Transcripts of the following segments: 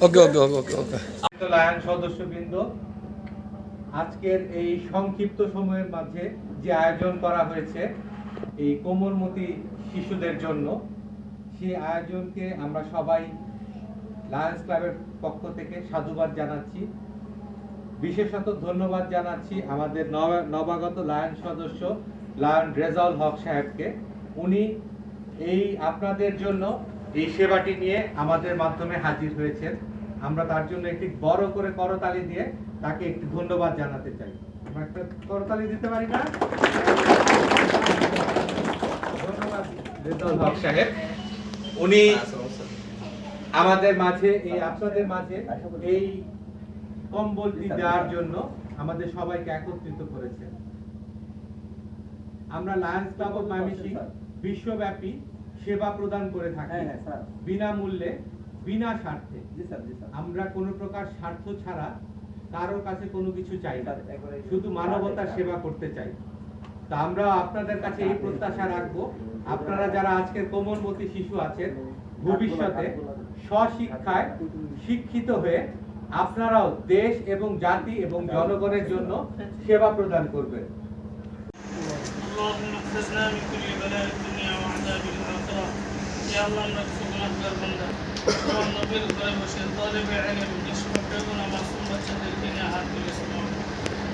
ওকে ওকে ওকে ওকে ওকে। Lion সদস্যবৃন্দ আজকের এই সংক্ষিপ্ত সময়ের মাঝে যে আয়োজন করা হয়েছে এই কোমলমতি শিশুদের জন্য সেই আয়োজনকে আমরা সবাই লায়ন্স ক্লাবের পক্ষ থেকে সাধুবাদ জানাচ্ছি। বিশেষত ধন্যবাদ জানাচ্ছি আমাদের নব- নবাগত লায়ন সদস্য লায়ন রেজাউল হক সাহেবকে। উনি এই আপনাদের জন্য এই সেবাটি নিয়ে আমাদের মাধ্যমে হাজির হয়েছেন। আমরা তার জন্য একটি বড় করে করতালি দিয়ে তাকে একটি ধন্যবাদ জানাতে চাই। আমরা একটা করতালি দিতে পারি না? উনি আমাদের মাঝে, এই আপনাদের মাঝে এই কম্বলটি দেওয়ার জন্য আমাদের সবাইকে একত্রিত করেছেন। আমরা লায়ন্স ক্লাব অফ ময়মনসিংহ বিশ্বব্যাপী সেবা প্রদান করে থাকি। হ্যাঁ, হ্যাঁ, স্যার। বিনামূল্যে বিনা স্বার্থে। জি স্যার জি স্যার। আমরা কোনো প্রকার স্বার্থ ছাড়া কারোর কাছে কোনো কিছু চাই না। শুধু মানবতার সেবা করতে চাই। তা আমরা আপনাদের কাছে এই প্রত্যাশা রাখব। আপনারা যারা আজকের কোমলমতি শিশু আছেন ভবিষ্যতে স্বশিক্ষায় শিক্ষিত হয়ে আপনারাও দেশ এবং জাতি এবং জনগণের জন্য সেবা প্রদান করবেন। اللهم احفظنا من كل بلاء الدنيا وعذاب الآخرة يا الله نكتب نقدر بندا اللهم نبيل الغيب وشيء طالب علم يشفى حبنا معصوم بچه الدنيا হাত তুলে শোনাও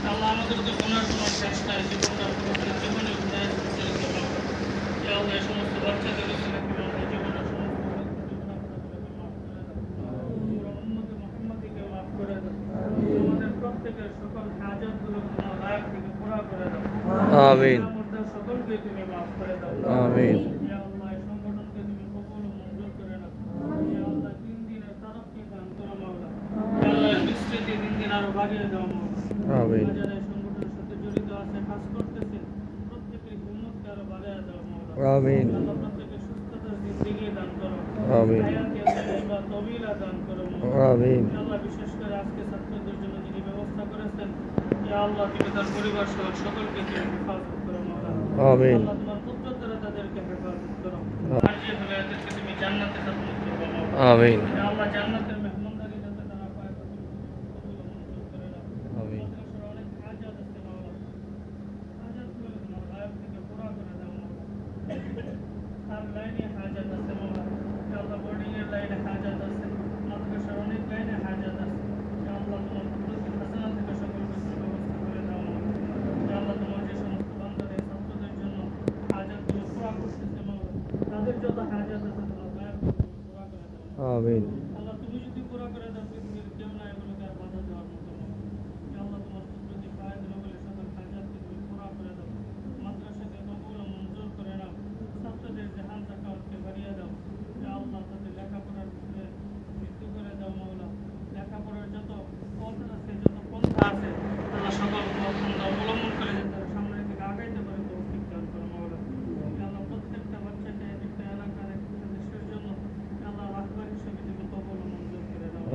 আল্লাহ আমাদের তো গুনার কোনো শেষ নাই জীবনটা পুরো জীবনে উদ্ধার পরিচালিত হোক ইয়া আল্লাহ এই সমস্ত বাচ্চাদের জন্য তুমি বাড়িয়ে দাও আমিন। আমিন। আমিন। বিশেষ করে আজকে ছাত্রদের জন্য যিনি ব্যবস্থা করেছেন আল্লাহ তার পরিবার সহ সকলকে তুমি হেফাজত করো আমিন। তোমার পুত্র দ্বারা তাদেরকে হেফাজত করো। আর যে হেদায়েতকে তুমি জান্নাতে আমিন। আল্লাহ জান্নাতের মেহমানদারি যাতে তারা পায় তা তুমি কবুল ও মঞ্জুর করে নাও আমিন। মাদ্রাসার অনেক হাজাত আছে মাওলা হাজাতগুলো তোমার গায়েব থেকে পুরা করে দাও মাওলা তার লাইনে আছে লাইনে আছে। অনেক লাইনে আছে। তোমার থেকে তোমার যে জন্য তাদের আছে তোমার আমিন আল্লাহ তুমি যদি পুরা করে দাও পৃথিবীর কেউ না এগুলোকে আর বাধা দেওয়ার মতো নয়। ইয়া আল্লাহ তোমার কুদরতি পায়ে দিল বলে সকল হাজাতকে তুমি পুরা করে দাও মাদ্রাসাকে কবুল ও মঞ্জুর করে নাও ছাত্রদের জাহান জাকাতকে বাড়িয়ে দাও ইয়া আল্লাহ তাদের লেখাপড়ার ক্ষেত্রে মৃত্যু করে দাও মাওলা লেখাপড়ার যত পথ আছে যত পন্থা আছে তারা সকল পন্থা অবলম্বন করে যে তারা সামনের দিকে আগাইতে পারে তৌফিক দান করো মাওলা ইয়া আল্লাহ প্রত্যেকটা বাচ্চাকে এক একটা এলাকার এক একটা দেশের জন্য ইয়া আল্লাহ রাহবার হিসেবে তুমি কবুল ও মঞ্জুর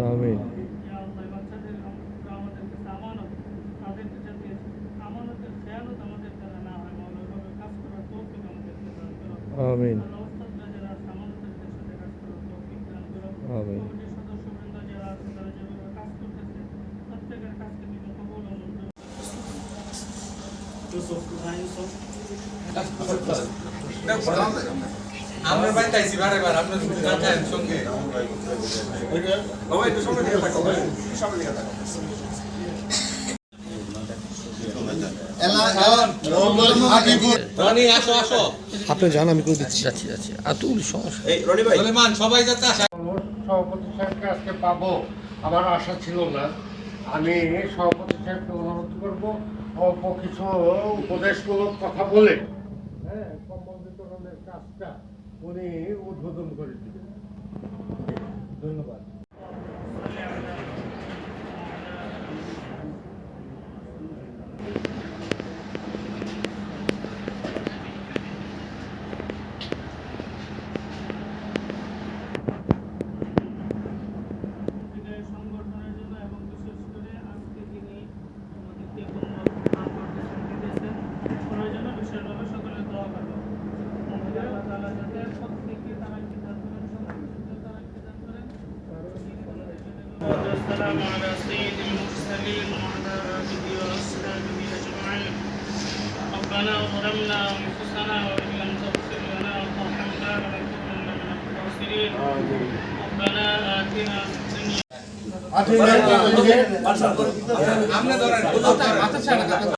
করে দাও আমিন ইয়া আল্লাহ বাচ্চাদের আমরা না বাড়িতে আইছি বারে বার আপনার আসো আসো। আপনি যান আমি করে দিচ্ছি। যাচ্ছি যাচ্ছি। সমস্যা। সবাই যাতে সভাপতি সাহেবকে আজকে পাবো আমার আশা ছিল না। আমি সভাপতি সাহেবকে অনুরোধ করব অল্প কিছু উপদেশমূলক কথা বলে হ্যাঁ কম্বল বিতরণের কাজটা উনি উদ্বোধন করে ধন্যবাদ বিদায় সংগঠনের জন্য এবং বিশেষ করে আজকে যিনি আমাদেরকে দান করতেছেন দিতেছেন ওনার জন্য বিশেষভাবে সকলে দোয়া করব আল্লাহ তাআলা যাতে প্রত্যেককে তারা কি দান করেন والسلام على سيد المرسلين وعلى آله وأصحابه أجمعين ربنا ظلمنا أنفسنا وإن لم تغفر لنا وترحمنا لنكونن من الخاسرين ربنا آتنا في الدنيا আচ্ছা